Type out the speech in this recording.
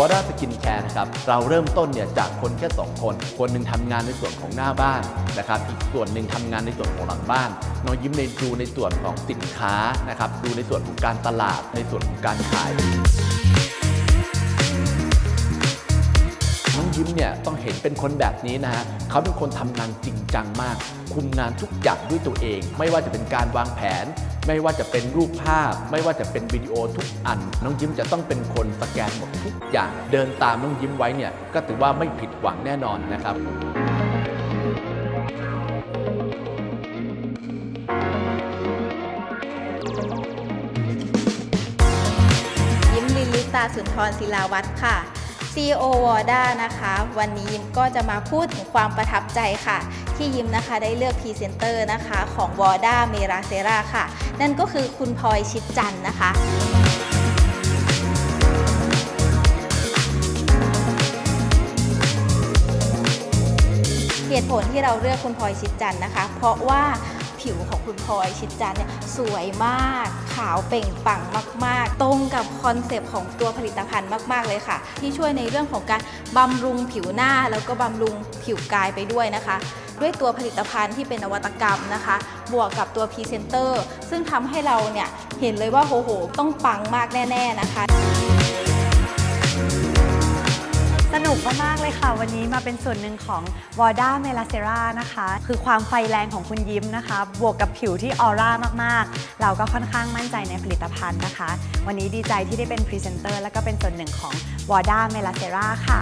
วอร์ด้าสกินแคร์นะครับเราเริ่มต้นเนี่ยจากคนแค่ 2 คน คนหนึ่งทำงานในส่วนของหน้าบ้านนะครับอีกส่วนหนึ่งทำงานในส่วนของหลังบ้านน้องยิ้มในดูในส่วนของสินค้านะครับดูในส่วนของการตลาดในส่วนของการขาย เนี่ยต้องเห็นเป็นคนแบบนี้นะฮะเขาเป็นคนทำงานจริงจังมาก คุมงานทุกอย่างด้วยตัวเอง ไม่ว่าจะเป็นการวางแผน ไม่ว่าจะเป็นรูปภาพ ไม่ว่าจะเป็นวิดีโอทุกอัน น้องยิ้มจะต้องเป็นคนสแกนหมดทุกอย่างเดินตามน้องยิ้มไว้เนี่ยก็ถือว่าไม่ผิดหวังแน่นอนนะครับยิ้มลินลิตาสุนทรศิลาวัฒน์ค่ะ CEO w a r d a นะคะ วันนี้ยิมก็จะมาพูดถึงความประทับใจค่ะ ที่ยิมนะคะได้เลือกพรีเซนเตอร์นะคะของ w a r d a m e r a c e r a ค่ะ นั่นก็คือคุณพลอยชิดจันนะคะเหตุผลที่เราเลือกคุณพลอยชิดจันนะคะ เพราะว่าผิวของคุณพลอยชิดจันเนี่ยสวยมาก ขาวเปล่งปลั่งมาก กับคอนเซปต์ของตัวผลิตภัณฑ์มาก ๆ เลยค่ะ ที่ช่วยในเรื่องของการบำรุงผิวหน้า แล้วก็บำรุงผิวกายไปด้วยนะคะ ด้วยตัวผลิตภัณฑ์ที่เป็นนวัตกรรมนะคะ บวกกับตัวพรีเซนเตอร์ซึ่งทำให้เราเนี่ยเห็นเลยว่าโหโห ต้องปังมากแน่ ๆ นะคะ นุกมากๆเลยค่ะ วันนี้มาเป็นส่วนหนึ่งของวอร์ด้าเมลาเซรานะคะ คือความไฟแรงของคุณยิ้มนะคะ บวกกับผิวที่ออร่ามากๆ เราก็ค่อนข้างมั่นใจในผลิตภัณฑ์นะคะ วันนี้ดีใจที่ได้เป็นพรีเซนเตอร์และก็เป็นส่วนหนึ่งของวอร์ด้าเมลาเซราค่ะ